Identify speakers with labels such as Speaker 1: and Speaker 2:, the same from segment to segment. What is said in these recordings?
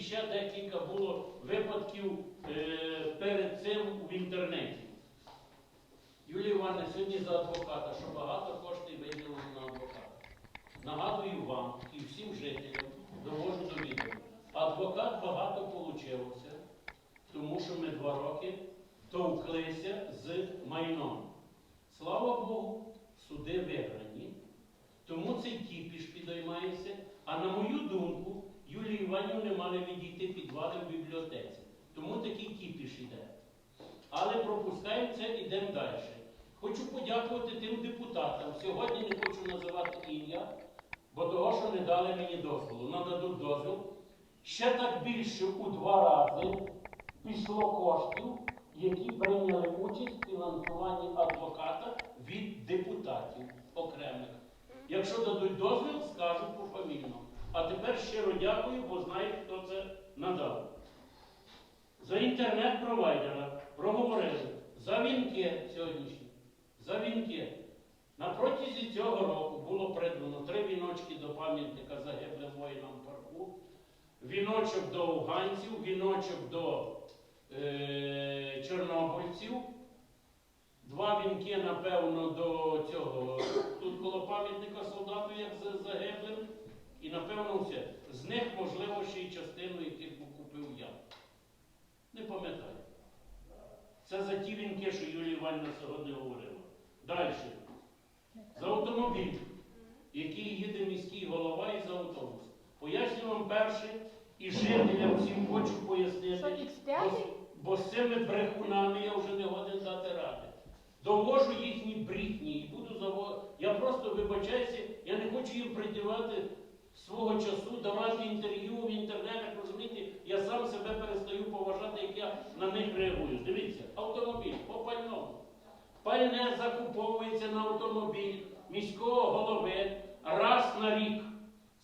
Speaker 1: і ще декілька було випадків е, перед цим в інтернеті. Юлія Івановна, сьогодні за адвоката, що багато коштів виділено на адвоката. Нагадую вам і всім жителям, довожу до відома. Адвокат багато получився, тому що ми два роки товклися з майном. Слава Богу, суди виграні. Тому цей кіпіш підіймається. А на мою думку, Юлії Іванівни мали відійти підвали в бібліотеці. Тому такий кіпіш іде. Але пропускаємо це, йдемо далі. Хочу подякувати тим депутатам. Сьогодні не хочу називати ім'я, бо того, що не дали мені дозволу. Нададуть дозвіл. Ще так більше у два рази пішло коштів, які прийняли участь в фінансуванні адвоката від депутатів окремих. Якщо дадуть дозвіл, скажу пофамільно. А тепер щиро дякую, бо знаю, хто це надав. За інтернет-провайдера проговорили за вінки сьогоднішні. За вінки. На протязі цього року було придбано три віночки до пам'ятника загиблим воїнам парку, віночок до афганців, віночок до е, чорнобильців, два вінки, напевно, до цього, тут коло пам'ятника солдату, як за- загиблим, і напевно все. З них, можливо, ще й частину, яких купив я. Не пам'ятаю. Це за ті вінки, що Юлія Іванівна сьогодні говорила. Далі. За автомобіль, який їде міський голова і за автобус. Поясню вам перше, і жителям всім хочу пояснити. Бо, з цими брехунами я вже не годен дати ради. Довожу їхні брехні і буду заво... Я просто вибачаюся, я не хочу їм придівати свого часу, давати інтерв'ю в інтернетах, розумієте, я сам себе перестаю поважати, як я на них реагую. Дивіться, автомобіль по пальному. Пальне закуповується на автомобіль міського голови раз на рік.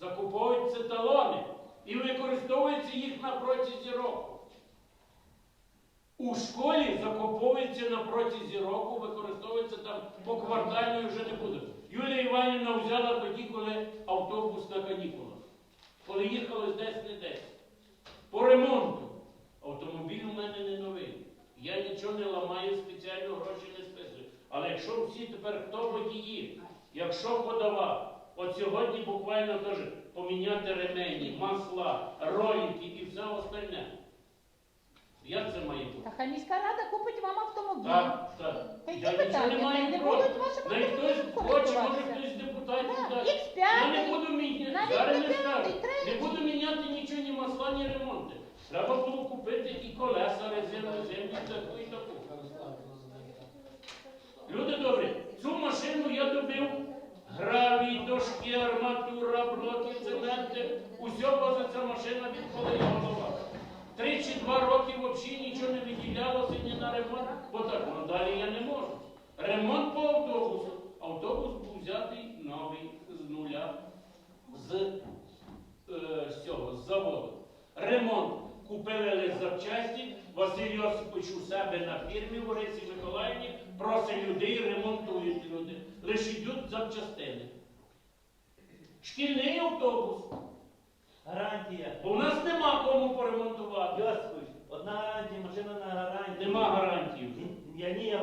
Speaker 1: Закуповуються талони і використовується їх на протязі року. У школі закуповується на протязі року, використовується там по квартально і вже не буде. Юлія Іванівна взяла тоді, коли автобус на канікулах. Коли їхали десь не десь. По ремонту. Автомобіль у мене не новий. Я нічого не ламаю, спеціально гроші не списую. Але якщо всі тепер хто водії, якщо ходова, от сьогодні буквально теж поміняти ремені, масла, ролики і все остальне. Як це має бути?
Speaker 2: Та хай міська рада купить вам автомобіль.
Speaker 1: Так, так.
Speaker 2: Які
Speaker 1: Я нічого
Speaker 2: питання?
Speaker 1: не маю
Speaker 2: Не
Speaker 1: проти.
Speaker 2: будуть вашим
Speaker 1: Навіть хтось хоче, може
Speaker 2: користуватися.
Speaker 1: хтось з депутатів
Speaker 2: Так,
Speaker 1: дасть.
Speaker 2: X5,
Speaker 1: Я не буду міняти,
Speaker 2: навіть
Speaker 1: зараз
Speaker 2: не п'ятий, третій.
Speaker 1: Не буду міняти нічого, ні масла, ні ремонти. Треба було купити і колеса, резину, землю, таку і таку. Люди добрі, цю машину я добив гравій, дошки, арматура, блоки, цементи. Усьо поза ця машина відколи я голова. Три чи два роки взагалі нічого не виділялося ні на ремонт, бо так ну, далі я не можу. Ремонт по автобусу. Автобус був взятий новий з нуля, з, е, з цього, з заводу. Ремонт. Купили запчасті, Василь Йосипович у себе на фірмі в Орисі Миколаївні, просить людей, ремонтують люди. Лише йдуть запчастини. Шкільний автобус.
Speaker 3: Гарантія.
Speaker 1: Бо в нас нема кому поремонтувати.
Speaker 3: Йосипович, одна гарантія, машина на гарантії.
Speaker 1: Нема гарантії.
Speaker 3: Я ні, я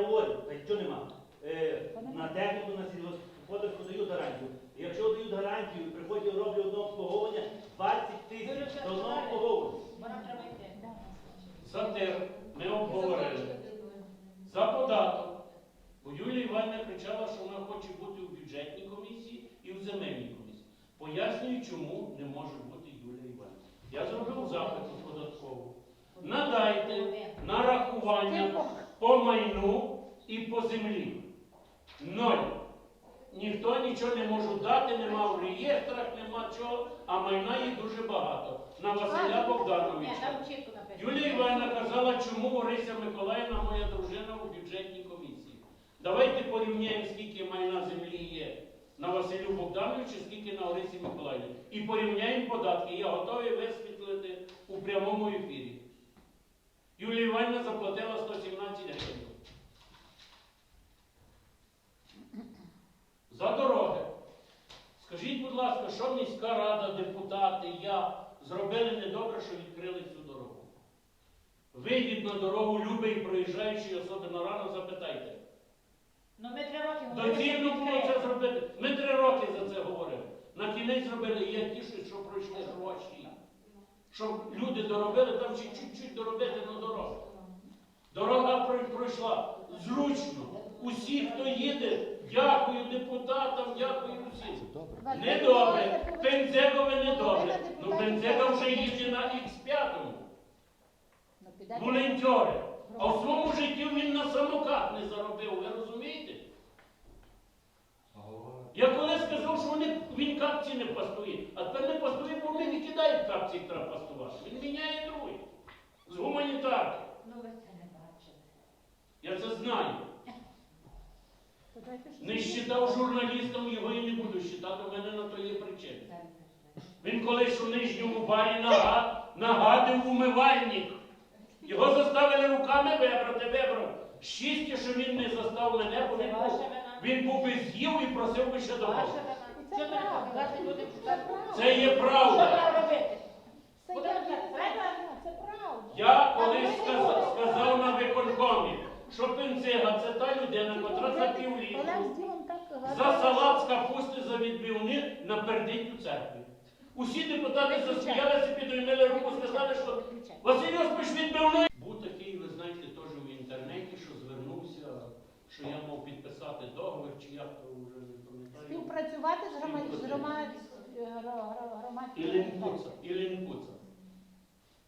Speaker 3: нічого нема. Е, на техніку, на сільгосподарську дають гарантію. Якщо дають гарантію, приходять роблять одне обслуговування, 20 тисяч до одного обслуговування.
Speaker 1: За тир ми обговорили. За податок. Бо Юлія Іванівна кричала, що вона хоче бути у бюджетній комісії і в земельній комісії. Пояснюю, чому не може бути Юлія Іванівна. Я зробив запит у податкову. Надайте нарахування по майну і по землі. Ноль. Ніхто нічого не може дати, нема в реєстрах, нема чого, а майна їх дуже багато. На Василя Богдановича. Юлія Івановна казала, чому Орися Миколаївна, моя дружина, у бюджетній комісії. Давайте порівняємо, скільки майна землі є на Василю Богдановичу, скільки на Орисі Миколаївні. І порівняємо податки. Я готовий висвітлити у прямому ефірі. Юлія Івановна заплатила 117 гривень. За дороги. Скажіть, будь ласка, що міська рада, депутати, я зробили недобре, що відкрили цю дорогу? Вийдіть на дорогу, любий проїжджаючий, особливо рано, запитайте.
Speaker 2: Ну ми три роки
Speaker 1: Доцільно було це зробити. Ми три роки за це говорили. На кінець зробили, і я тішусь, що пройшли гроші. Щоб люди доробили, там ще чуть-чуть доробити на дорогу. Дорога пройшла зручно. Усі, хто їде, дякую депутатам, дякую усім. Недобре. Пензегове недобре. Ну
Speaker 2: депутатів
Speaker 1: вже їде на Х5.
Speaker 2: Ну.
Speaker 1: Волонтери. А в своєму житті він на самокат не заробив, ви розумієте? Я коли сказав, що вони, він капці не пастує, а тепер не пастує, бо вони не кидають капці, їх треба пастувати. Він міняє другий. З гуманітарки.
Speaker 2: Ну ви це не бачили.
Speaker 1: Я це знаю. Не считав журналістом, його і не буду считати, у мене на то є причини. Він колись у нижньому барі нага- нагадив умивальник. Його заставили руками вибрати, вибрав. Щастя, що він не застав мене, бо він був, він був би з'їв і просив би ще добавити.
Speaker 4: Це
Speaker 1: є правда.
Speaker 4: Це правда.
Speaker 1: Я колись сказав, сказав на виконкомі, що пензига це та людина, котра за
Speaker 4: так
Speaker 1: за салат з капусти за відбивни напердить у церкві. Усі депутати засміялися, підіймали руку, сказали, що. Василь Йосипович відбивний. Був такий, ви знаєте, теж в інтернеті, що звернувся, що я мав підписати договір, чи як то вже не пам'ятаю.
Speaker 4: Співпрацювати з громадською
Speaker 1: і лінкуца.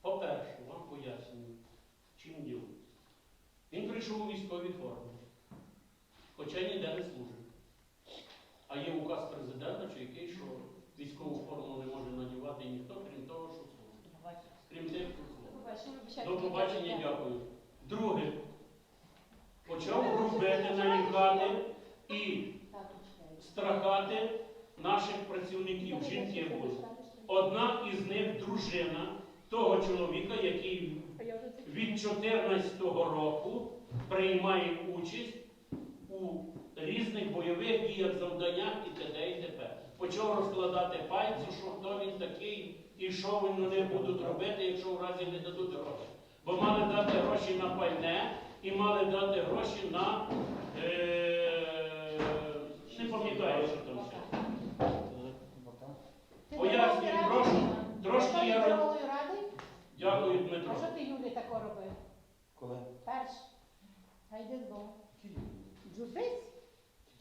Speaker 1: По-перше, вам пояснюю, чим діло. Він прийшов у військовій формі, хоча ніде не служить. А є указ президента, чи який, що військову форму не може надівати ніхто, крім того, що служить. Крім тих, хто служить. До побачення, дякую. Друге, почав грубити, нарікати і страхати наших працівників. Жінки. Одна із них дружина того чоловіка, який від 14-го року приймає участь у різних бойових діях, завданнях і т.д. і т.п. Почав розкладати пальці, що хто він такий і що вони будуть робити, якщо в разі не дадуть гроші. Бо мали дати гроші на пальне і мали дати гроші на е, не пам'ятаю, що там ще. Пояснюю, прошу. Трошки я
Speaker 4: радий?
Speaker 1: Дякую, Дмитро.
Speaker 4: А що ти Юлі тако робив?
Speaker 5: Коли?
Speaker 4: Перш. А йди з Богом. Джубись?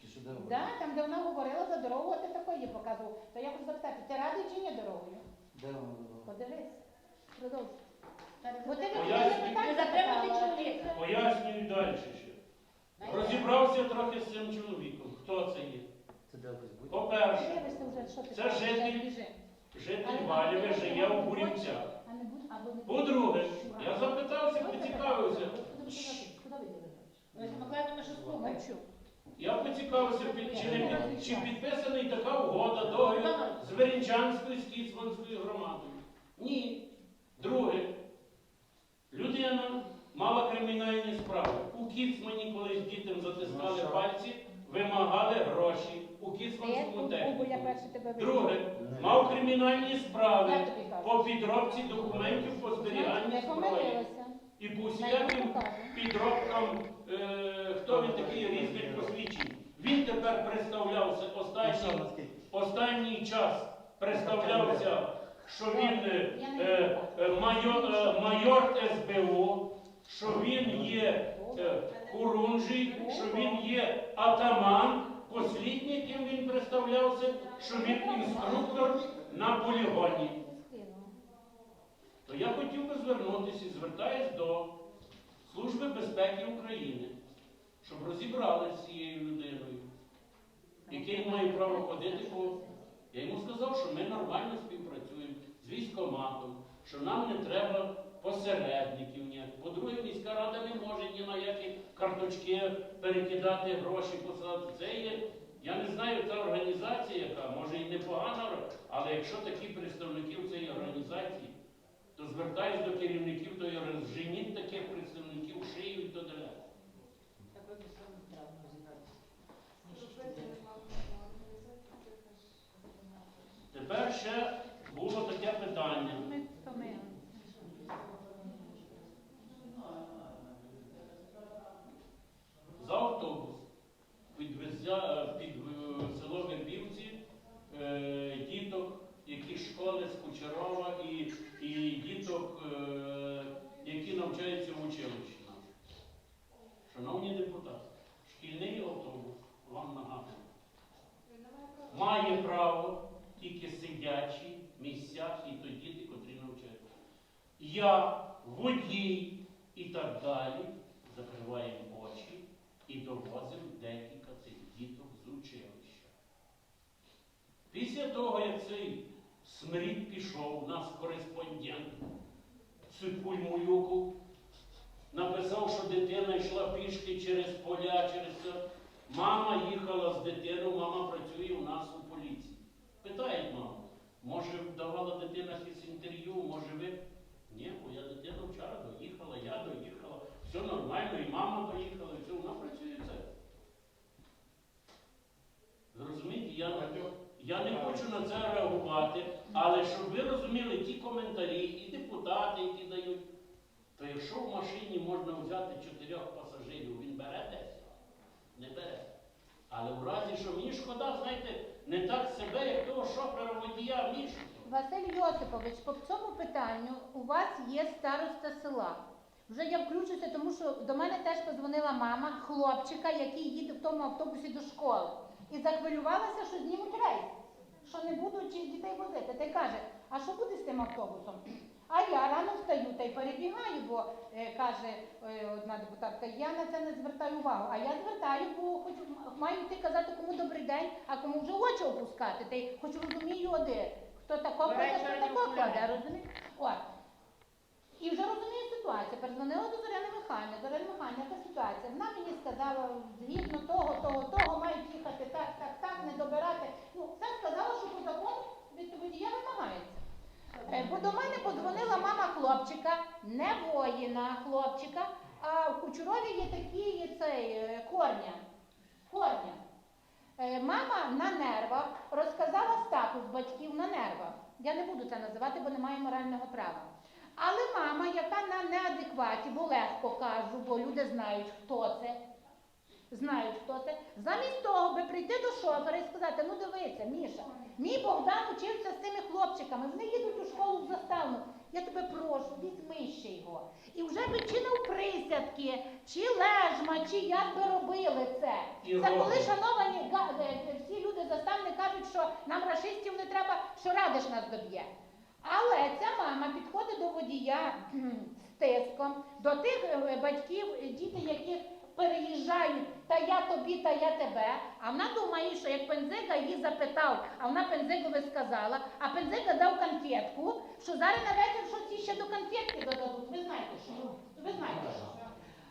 Speaker 5: Тільки що де?
Speaker 4: Да, там, де вона говорила за дорогу, а ти такої показував. То я хочу запитати, ти радий чи ні дорогою?
Speaker 5: Де вона була?
Speaker 4: Подивись. Продовжуй. Бо ти
Speaker 1: Пояснюй.
Speaker 4: питання запитала.
Speaker 2: чоловіка.
Speaker 1: Пояснюю далі ще. Розібрався трохи з цим чоловіком. Хто це є?
Speaker 5: Це де якось буде?
Speaker 1: По-перше,
Speaker 4: Дивишся вже, що ти
Speaker 1: Це
Speaker 4: кажеш,
Speaker 1: житель.
Speaker 4: біжи.
Speaker 1: житель Валєве живе у Бурівцях.
Speaker 4: А не буде, або не буде.
Speaker 1: По-друге, я запитався, поцікавився. Я поцікавився, під- чи, не, під- чи підписаний така угода, договір з Веренчанською з Кіцманською громадою. Ні. Друге, людина мала кримінальні справи. У Кіцмані колись дітям затискали пальці, вимагали гроші у Кіцманському техніку. Друге, мав кримінальні справи
Speaker 4: Я тобі кажу.
Speaker 1: по підробці документів по зберіганню
Speaker 4: Не
Speaker 1: зброї.
Speaker 4: помилилася.
Speaker 1: І по усіляким підробкам, е, хто він такий різних посвідчень. Він тепер представлявся
Speaker 5: Ну,
Speaker 1: останній, останній час представлявся, що він е, е, е, майор, е, майор СБУ, що він є е, Хорунжий, що він є атаман, послідній, ким він представлявся, що він інструктор на полігоні. То я хотів би звернутися і звертаюсь до Служби безпеки України, щоб розібралися з цією людиною, який має право ходити по. Я йому сказав, що ми нормально співпрацюємо з військоматом, що нам не треба посередників ніяких. По-друге, міська рада не може ні на які карточки перекидати гроші, посилати. Це є, я не знаю, та організація, яка може і непогана, але якщо такі представники в цій організації, то звертаюсь до керівників тої організації, женіть таких представників шию і то далі.
Speaker 2: Розібратися.
Speaker 1: ще було таке питання.
Speaker 4: Ми втомилися.
Speaker 1: За автобус підвезя під е, село Вербівці е, діток, які школи з Кучерова і, і діток, е, які навчаються в училищі. Шановні депутати, шкільний автобус, вам нагадую, має право тільки сидячі місця і то діти, котрі навчаються. Я, водій і так далі закриваємо очі і довозимо декілька цих діток з училища. Після того, як цей смрід пішов, у нас кореспондент Ципуль Муюков написав, що дитина йшла пішки через поля, через це. Мама їхала з дитиною, мама працює у нас у поліції. Питають маму, може давала дитина якесь інтерв'ю, може ви. Ні, бо я дитина вчора доїхала, я доїхала, все нормально, і мама доїхала, і все, вона працює це. Зрозумієте, я, я не хочу на це реагувати, але щоб ви розуміли ті коментарі і депутати, які дають, то якщо в машині можна взяти чотирьох пасажирів, він бере десь? Не бере. Але в разі, що мені шкода, знаєте, не так себе, як того шофера водія Мішу.
Speaker 4: Василь Йосипович, по цьому питанню у вас є староста села. Вже я включуся, тому що до мене теж позвонила мама хлопчика, який їде в тому автобусі до школи. І захвилювалася, що знімуть рейс, що не будуть дітей возити. Та й каже, а що буде з тим автобусом? А я рано встаю та й перебігаю, бо е, каже е, одна депутатка, я на це не звертаю увагу. А я звертаю, бо хоч м- маю йти казати, кому добрий день, а кому вже очі опускати. Та й хоч розумію один. Хто тако кладе, хто тако
Speaker 2: окуляри.
Speaker 4: розумієш? От. І вже розумію ситуацію. Перезвонила до Зоряни Михайлівни. Зоряна Михайлівна, яка ситуація? Вона мені сказала, згідно того, того, того, мають їхати так, так, так, не добирати. Ну, все сказала, що по закону від водія вимагається. Е, Бо до мене подзвонила мама хлопчика, не воїна хлопчика, а в Кучурові є такий цей е, корня. Корня. Е, Мама на нервах розказала статус батьків на нервах. Я не буду це називати, бо не маю морального права. Але мама, яка на неадекваті, бо легко кажу, бо люди знають, хто це, знають, хто це, замість того, би прийти до шофера і сказати, ну дивися, Міша, мій Богдан учився з цими хлопчиками, вони їдуть у школу в заставну. Я тебе прошу, візьми ще його. І вже би чи навприсядки, чи лежма, чи як би робили це.
Speaker 1: І
Speaker 4: Це коли шановані е, всі люди заставни кажуть, що нам рашистів не треба, що радиш нас доб'є. Але ця мама підходить до водія з тиском, до тих е, батьків, е, діти, яких переїжджають, та я тобі, та я тебе. А вона думає, що як Пензика її запитав, а вона Пензикові сказала, а Пензика дав конфетку, що зараз на вечір щось ще до конфетки додадуть. Ви знаєте що? Ви знаєте що?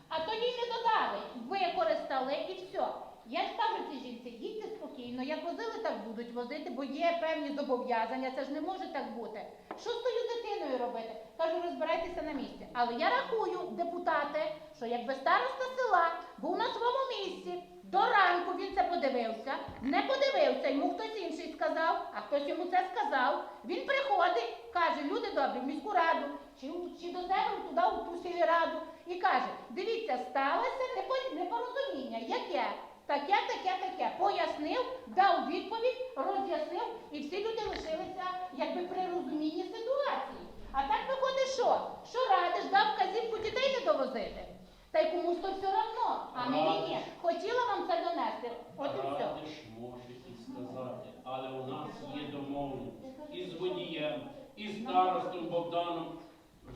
Speaker 4: А то їй не додали, використали і все. Я ж кажу цій жінці, їдьте спокійно, як возили, так будуть возити, бо є певні зобов'язання, це ж не може так бути. Що з тою дитиною робити? Кажу, розбирайтеся на місці. Але я рахую, депутати, що якби староста села був на своєму місці, до ранку він це подивився, не подивився, йому хтось інший сказав, а хтось йому це сказав. Він приходить, каже, люди добрі, в міську раду, чи, чи до себе туди, у сільраду, і каже: дивіться, сталося непо- непорозуміння. Яке? Таке, таке, таке. Пояснив, дав відповідь, роз'яснив, і всі люди лишилися якби при розумінні ситуації. А так виходить, що? Що радиш, дав вказівку дітей не довозити. Та й комусь то все одно, а мені ні. Хотіла вам це донести. От і все.
Speaker 1: Радиш може і сказати, але у нас є домовленість і з водієм, і з старостом Богданом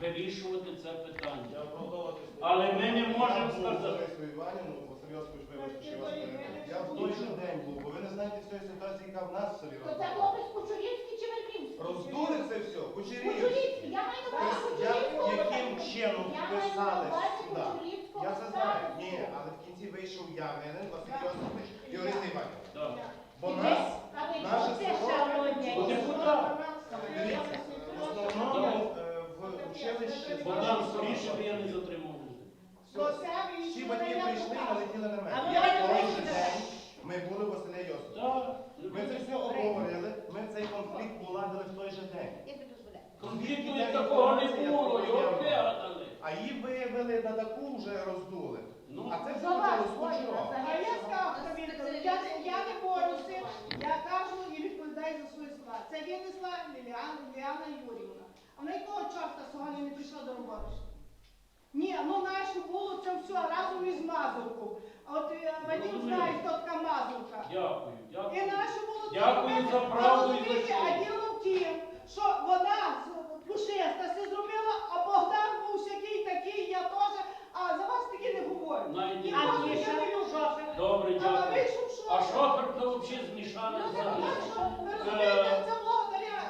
Speaker 1: вирішувати це питання.
Speaker 6: Я
Speaker 1: Але ми не можемо сказати.
Speaker 6: Я вас перебив. Я в той же день був, бо ви не знаєте всієї ситуації, яка в нас в селі
Speaker 4: То це
Speaker 6: розбудована.
Speaker 4: хлопець Кучурівський чи Вербівський?
Speaker 6: Роздули це все, кучерівські.
Speaker 4: Кучурівський, я маю на увазі Кучурівського.
Speaker 6: Яким чином
Speaker 4: Я маю на
Speaker 6: вписали
Speaker 4: увазі
Speaker 6: сюди?
Speaker 4: Кучурівського
Speaker 6: Я це знаю. Ні, але в кінці вийшов я, винен, Василь Йосипович і Лариса Іванівна. Бо нас,
Speaker 4: А ви
Speaker 6: наше
Speaker 4: це,
Speaker 6: село?
Speaker 1: Бо депутат.
Speaker 6: дивіться, в основному е, в училищі
Speaker 1: Богдан, скоріше б я не затримав.
Speaker 6: Всі батьки прийшли і налетіли на мене. Я в день ми були у Василя Йосиповича. Ми це все обговорили, ми цей конфлікт уладили в той же
Speaker 1: Звідти
Speaker 6: ця
Speaker 1: такого не було, його вигадали.
Speaker 6: А її виявили на таку вже роздули.
Speaker 1: Ну,
Speaker 6: А це
Speaker 4: За вас,
Speaker 6: вийшло
Speaker 4: Оля,
Speaker 7: А я сказав, я, я не борюся, я кажу і відповідаю за свої слова. Це винесла Ліліана, Юрівна. А на якого чорта сьогодні не прийшла до роботи? Ні, ну нашу було це все разом із Мазуркою. А от е, Вадим
Speaker 1: Ну,
Speaker 7: знає, хто така Мазурка.
Speaker 1: дякую,
Speaker 7: І
Speaker 1: дякую.
Speaker 7: наше було це
Speaker 1: Дякую за правду
Speaker 7: А
Speaker 1: і за
Speaker 7: розумієте,
Speaker 1: честь.
Speaker 7: А діло в тім, що вона з- пушиста все зробила, а Богдан був всякий такий, я теж, а за вас таки не говорю.
Speaker 1: Навіть
Speaker 7: І
Speaker 1: не
Speaker 7: кожен не.
Speaker 1: Добре,
Speaker 7: А
Speaker 1: дякую.
Speaker 7: вийшов?
Speaker 1: А шофер то взагалі змішаний
Speaker 7: Ну,
Speaker 1: взагалі.
Speaker 7: так, що, ви розумієте, це.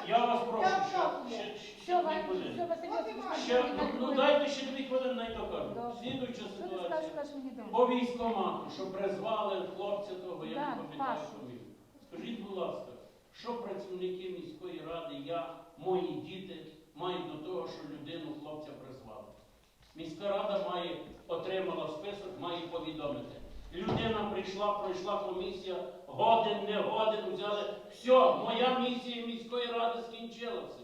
Speaker 1: Я вас прошу,
Speaker 7: Я
Speaker 1: ще,
Speaker 7: дякую.
Speaker 1: ще, ще
Speaker 4: Все,
Speaker 1: дві хвилини.
Speaker 4: все, Василь
Speaker 7: і
Speaker 4: Йосипович,
Speaker 1: Ще, ну, ну дайте ще дві хвилини, най докажу.
Speaker 4: Добре.
Speaker 1: Слідуюча
Speaker 4: Що ти
Speaker 1: ситуація.
Speaker 4: скажеш?
Speaker 1: По військомату, що призвали хлопця того, я не пам'ятаю
Speaker 4: Пашу.
Speaker 1: фамілію. Скажіть, будь ласка, що працівники міської ради, я, мої діти мають до того, що людину хлопця призвали? Міська рада має, отримала список, має повідомити. Людина прийшла, пройшла комісія, годин, не годин, взяли. Все, моя місія міської ради скінчилася.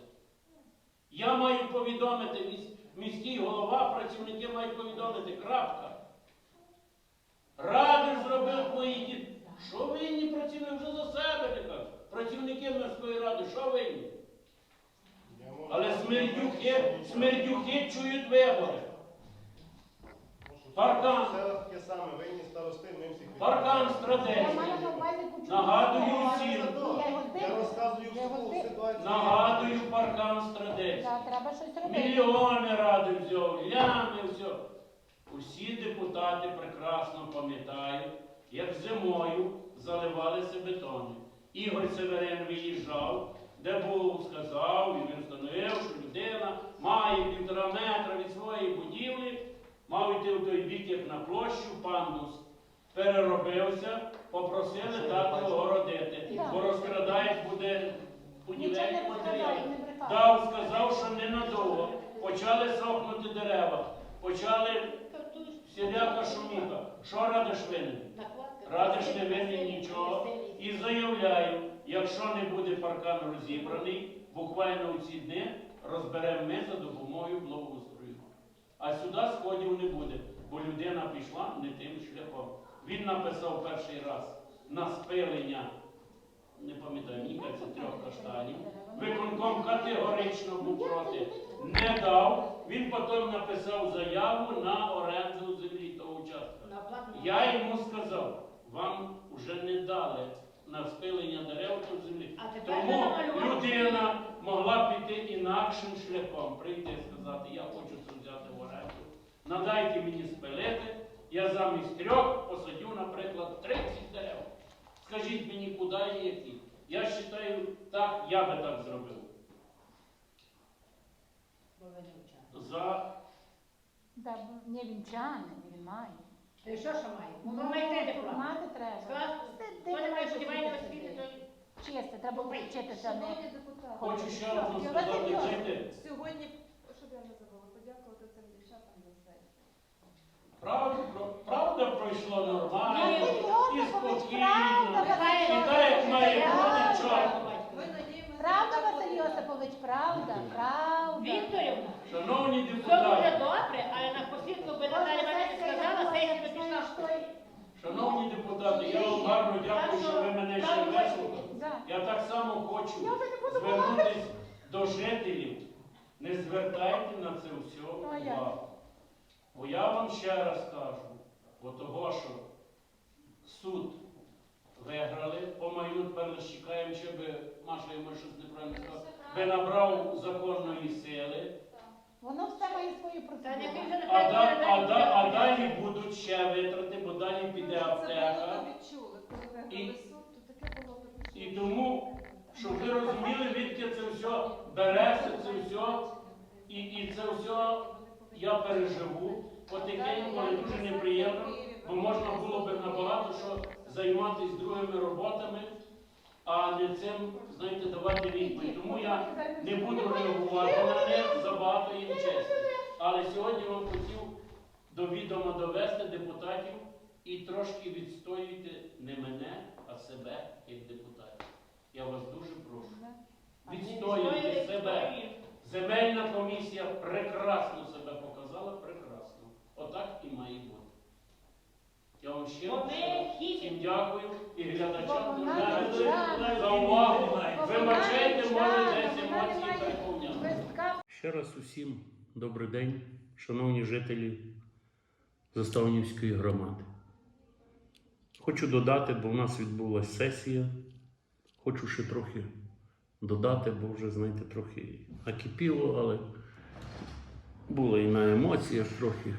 Speaker 1: Я маю повідомити, міс- міський голова, працівники мають повідомити. Крапка. Радиш зробив мої діти. Що винні працівники вже за себе не кажуть. Працівники міської ради, що винні? Але смердюки, смердюки чують вибори. Паркан.
Speaker 6: Це таке саме, винні старости, ми всіх
Speaker 1: Паркан
Speaker 4: Я
Speaker 1: стратегії.
Speaker 4: маю на увазі кучу.
Speaker 1: Нагадую
Speaker 4: Я
Speaker 1: всім.
Speaker 4: його
Speaker 6: Я розказую
Speaker 4: Я його
Speaker 6: всю ситуацію.
Speaker 1: Нагадую паркан стратегії.
Speaker 4: Так, треба щось робити.
Speaker 1: Мільйони ради взяв, лями все. Усі депутати прекрасно пам'ятають, як зимою заливалися бетони. Ігор Северин виїжджав, де був сказав, і він встановив, що людина має півтора метра від своєї будівлі, мав йти в той бік, як на площу, пандус. Переробився, попросили дати огородити, бо розкрадають буде
Speaker 4: не брехали.
Speaker 1: Дав, сказав, що ненадовго. Почали сохнути дерева, почали всіляка шуміха. Що радиш винен? Радиш не винен нічого. І заявляю, якщо не буде паркан розібраний, буквально у ці дні розберемо ми за допомогою благоустрою. А сюди сходів не буде, бо людина пішла не тим шляхом. Він написав перший раз на спилення, не пам'ятаю, мені кажеться, трьох каштанів. Виконком категорично був проти, не дав. Він потім написав заяву на оренду землі того участка. Я йому сказав, вам вже не дали на спилення дерев та землі. Тому людина могла піти інакшим шляхом, прийти і сказати, я хочу це. Надайте мені спилити, я замість трьох посадю, наприклад, 30 дерев. Скажіть мені, куди і які. Я вважаю, так, я би так зробив. За
Speaker 4: Да, бо не вінчаний, він має.
Speaker 2: Ти що що має? Ну, має диплом.
Speaker 4: Мати треба.
Speaker 2: Хто не має сподівання
Speaker 4: освіти Чисто, треба вчитися не.
Speaker 1: хочу ще раз
Speaker 4: Василь
Speaker 1: сказати, знаєте,
Speaker 8: Сьогодні, щоб я не забула, подякувати цим дівчатам за все.
Speaker 1: Правда, правда пройшло нормально і спокійно.
Speaker 4: правда, Василь
Speaker 1: І так, як має бути.
Speaker 4: Правда, Василь. Йосипович, правда, правда.
Speaker 2: Вікторівна,
Speaker 1: Шановні
Speaker 2: все дуже
Speaker 1: депутати,
Speaker 2: добре, але на посвідку би Наталя Іванівна сказала, сесія би пішла.
Speaker 1: шановні депутати, я вам гарно дякую, що ви мене ще вислухали.
Speaker 4: Да.
Speaker 1: Я так само хочу
Speaker 4: Я вже не буду
Speaker 1: звернутися до жителів. Не звертайте на це все увагу. Бо я вам ще раз кажу, бо того, що суд виграли, по маю тепер лише чекаємо, щоб Маша йому щось неправильно сказала, би набрав законної сили.
Speaker 4: Воно все має процедуру.
Speaker 2: вже
Speaker 1: А, да, а, да, а далі будуть ще витрати, бо далі піде аптека. І- І тому, щоб ви розуміли, відки це все береться, це все, і, і це все я переживу потихеньку, але дуже неприємно, бо можна було б набагато що займатися другими роботами, а не цим, знаєте, давати відповідь. Тому я не буду реагувати на них, забагато їм чесно. Але сьогодні вам хотів до відома довести депутатів і трошки відстоюйте не мене, а себе як депутатів. Я вас дуже прошу. Відстоюйте себе. Земельна комісія прекрасно себе показала, прекрасно. Отак і має бути. Я вам ще раз всім дякую і глядачам за увагу. Вибачайте, може десь емоції
Speaker 4: має
Speaker 1: переповняли. Ще раз усім добрий день, шановні жителі Заставнівської громади. Хочу додати, бо в нас відбулася сесія. Хочу ще трохи додати, бо вже, знаєте, трохи накипіло, але було і на емоціях трохи.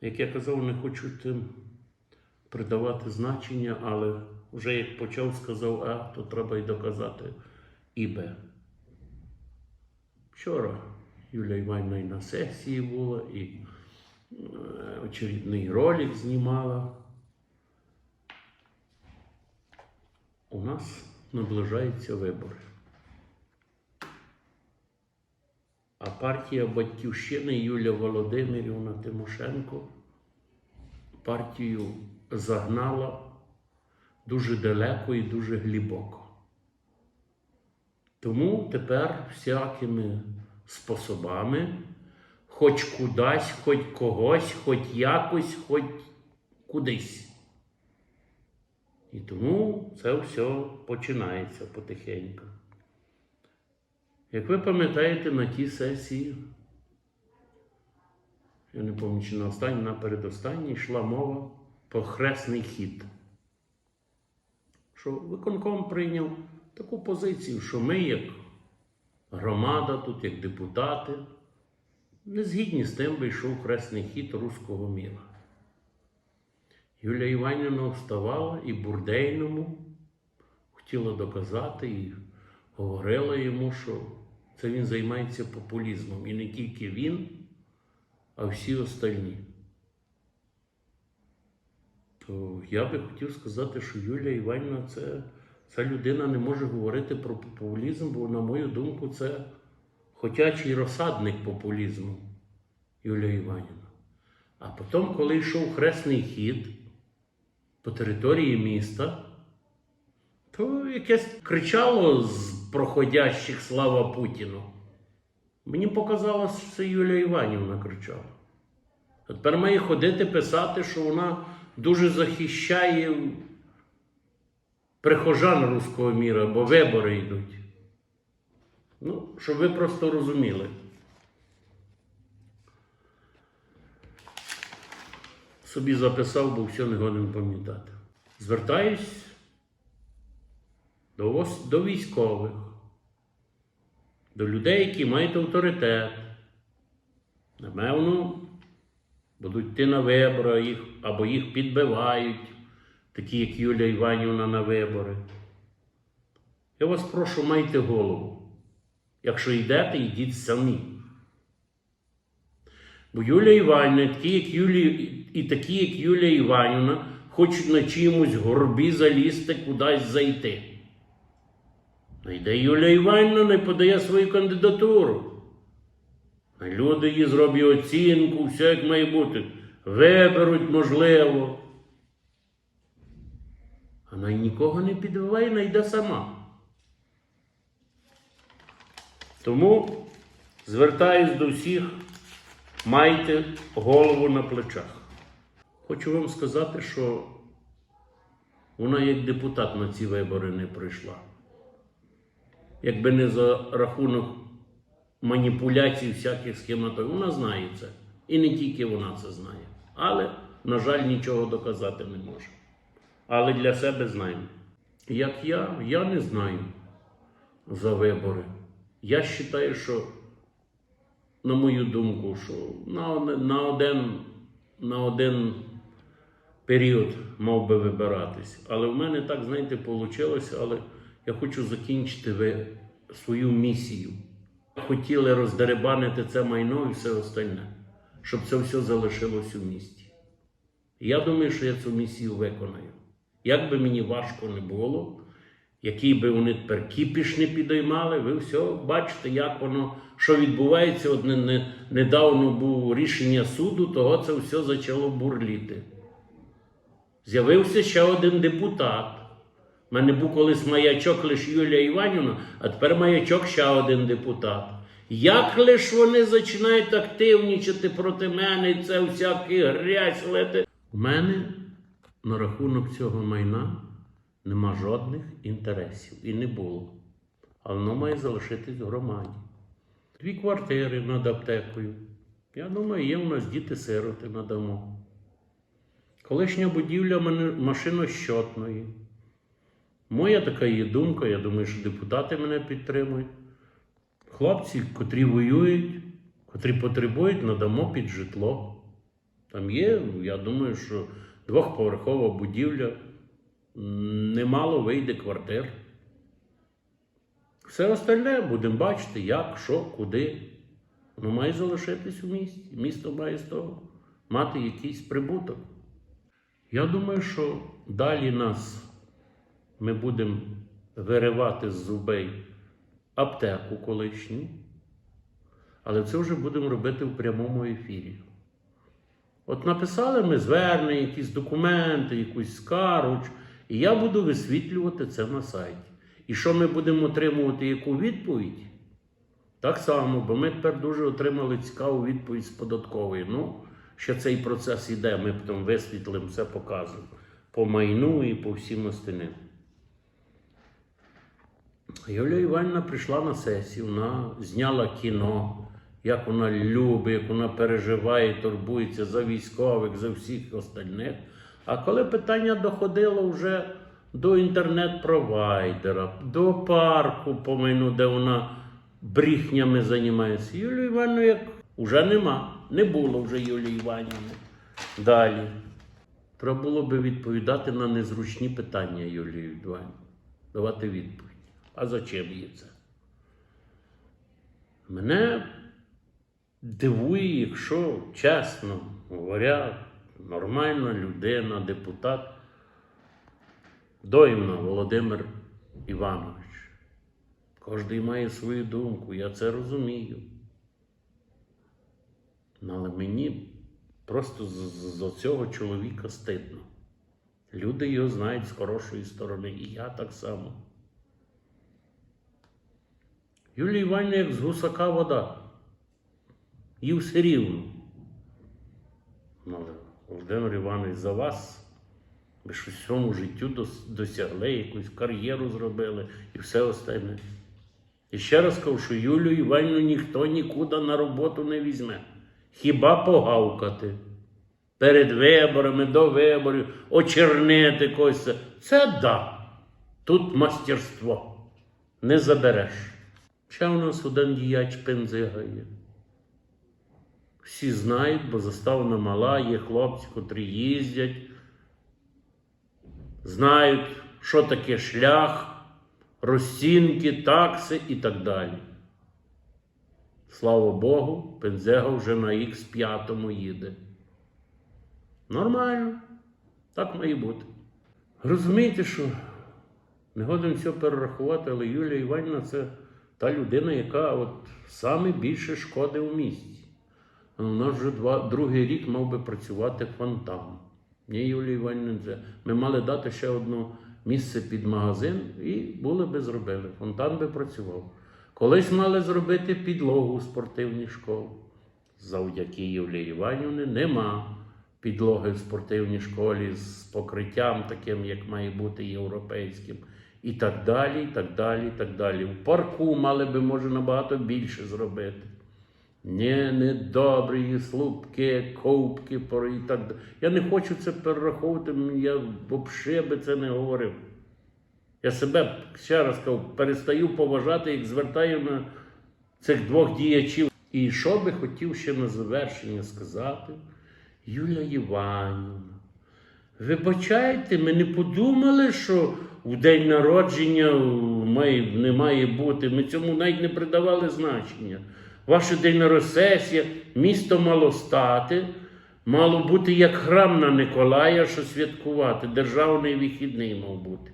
Speaker 1: Як я казав, не хочу тим придавати значення, але вже як почав, сказав А, то треба й доказати і Б. Вчора Юлія Іванівна і на сесії була, і е, очередний ролик знімала. У нас наближаються вибори. А партія Батьківщини Юлія Володимирівна Тимошенко партію загнала дуже далеко і дуже глибоко. Тому тепер всякими способами, хоч кудись, хоч когось, хоч якось, хоч кудись. І тому це все починається потихеньку. Як ви пам'ятаєте, на тій сесії, я не пам'ятаю, чи на останній, на передостанній йшла мова про хресний хід. Що виконком прийняв таку позицію, що ми, як громада, тут, як депутати, не згідні з тим, би йшов хресний хід руського міра. Юлія Іванівна вставала і Бурдейному хотіла доказати і говорила йому, що це він займається популізмом. І не тільки він, а всі остальні. То я би хотів сказати, що Юлія Іванівна це, ця людина не може говорити про популізм, бо, на мою думку, це хотячий розсадник популізму Юлія Іванівна. А потім, коли йшов хресний хід по території міста, то якесь кричало з проходящих слава Путіну. Мені показалось, що це Юлія Іванівна кричала. А тепер має ходити писати, що вона дуже захищає прихожан руського міра, бо вибори йдуть. Ну, щоб ви просто розуміли. Собі записав, бо все не годен пам'ятати. Звертаюсь до, до військових, до людей, які мають авторитет. Напевно, будуть йти на вибори, їх, або їх підбивають, такі як Юлія Іванівна на вибори. Я вас прошу, майте голову. Якщо йдете, йдіть самі. Бо Юлія Іванівна, такі, як Юлія, і такі, як Юлія Іванівна, хочуть на чимось горбі залізти, кудись зайти. А йде Юлія Іванівна не подає свою кандидатуру. А люди їй зроблять оцінку, все як має бути. Виберуть, можливо. Вона нікого не підбиває, вона йде сама. Тому звертаюсь до всіх, майте голову на плечах. Хочу вам сказати, що вона як депутат на ці вибори не прийшла. Якби не за рахунок маніпуляцій всяких схематок, вона знає це. І не тільки вона це знає. Але, на жаль, нічого доказати не може. Але для себе знаємо. Як я, я не знаю за вибори. Я вважаю, що, на мою думку, що на, на, один, на один період мав би вибиратись. Але в мене так, знаєте, вийшло, але я хочу закінчити ви, свою місію. Хотіли роздеребанити це майно і все остальне, щоб це все залишилось у місті. Я думаю, що я цю місію виконаю. Як би мені важко не було, який би вони тепер кіпіш не підіймали, ви все бачите, як воно, що відбувається. От не, не, недавно було рішення суду, того це все почало бурліти. З'явився ще один депутат. У мене був колись маячок лише Юлія Іванівна, а тепер маячок ще один депутат. Як лиш вони починають активнічати проти мене, і це всякі грязь лети. У мене на рахунок цього майна нема жодних інтересів і не було. А воно має залишитись в громаді. Дві квартири над аптекою. Я думаю, є у нас діти-сироти надамо. Колишня будівля машинощотної. Моя така є думка, я думаю, що депутати мене підтримують. Хлопці, котрі воюють, котрі потребують, надамо під житло. Там є, я думаю, що двохповерхова будівля, немало вийде квартир. Все остальне будемо бачити, як, що, куди. Воно має залишитись у місті. Місто має з того мати якийсь прибуток. Я думаю, що далі нас ми будемо виривати з зубей аптеку колишню, але це вже будемо робити в прямому ефірі. От написали ми звернення, якісь документи, якусь скаргу, і я буду висвітлювати це на сайті. І що ми будемо отримувати яку відповідь? Так само, бо ми тепер дуже отримали цікаву відповідь з податкової. Ну, ще цей процес іде, ми потім висвітлимо, все покажемо по майну і по всім остальним. Юлія Іванівна прийшла на сесію, вона зняла кіно, як вона любить, як вона переживає, турбується за військових, за всіх остальних. А коли питання доходило вже до інтернет-провайдера, до парку по майну, де вона брехнями займається, Юлію Івановну як вже нема, не було вже Юлії Іванівни. Далі. Треба було би відповідати на незручні питання Юлії Іванівни, давати відповідь. А зачем їй це? Мене дивує, якщо чесно говоря, нормальна людина, депутат Доймна Володимир Іванович. Кожний має свою думку, я це розумію. Ну, Але мені просто з, з, з цього чоловіка стидно. Люди його знають з хорошої сторони, і я так само. Юлія Іванівна як з гусака вода. Їй все рівно. Ну, Але Володимир Іванович за вас. Ви щось в цьому життю досягли, якусь кар'єру зробили і все остальне. І ще раз кажу, що Юлію Іванівну ніхто нікуди на роботу не візьме. Хіба погавкати. Перед виборами, до виборів, очернити когось. Це- да. Тут мастерство. Не забереш. Ще у нас один діяч пензига є. Всі знають, бо заставна мала, є хлопці, котрі їздять, знають, що таке шлях, розцінки, такси і так далі. Слава Богу, пензега вже на Х5 їде. Нормально. Так має бути. Розумієте, що не годен все перерахувати, але Юлія Іванівна це та людина, яка от саме більше шкоди у місті. У нас вже два, другий рік мав би працювати фонтан. Ні, Юлія Іванівна, це. Ми мали дати ще одне місце під магазин і були би зробили. Фонтан би працював. Колись мали зробити підлогу у спортивній школі. Завдяки Юлії Іванівні нема підлоги в спортивній школі з покриттям, таким, як має бути європейським. І так далі, і так далі, і так далі. В парку мали би, може, набагато більше зробити. Ні, недобрі слупки, ковпки і так далі. Я не хочу це перераховувати, я взагалі би це не говорив. Я себе ще раз кажу, перестаю поважати, як звертаю на цих двох діячів. І що би хотів ще на завершення сказати, Юля Іванівна, вибачайте, ми не подумали, що в день народження має, не має бути. Ми цьому навіть не придавали значення. День народження, місто мало стати, мало бути як храм на Николая, що святкувати. Державний вихідний мав бути.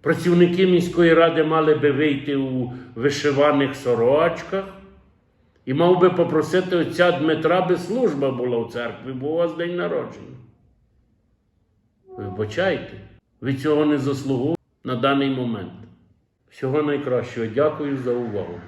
Speaker 1: Працівники міської ради мали би вийти у вишиваних сорочках. І мав би попросити отця Дмитра, би служба була в церкві, бо у вас день народження. Вибачайте, ви цього не заслуговуєте на даний момент. Всього найкращого. Дякую за увагу.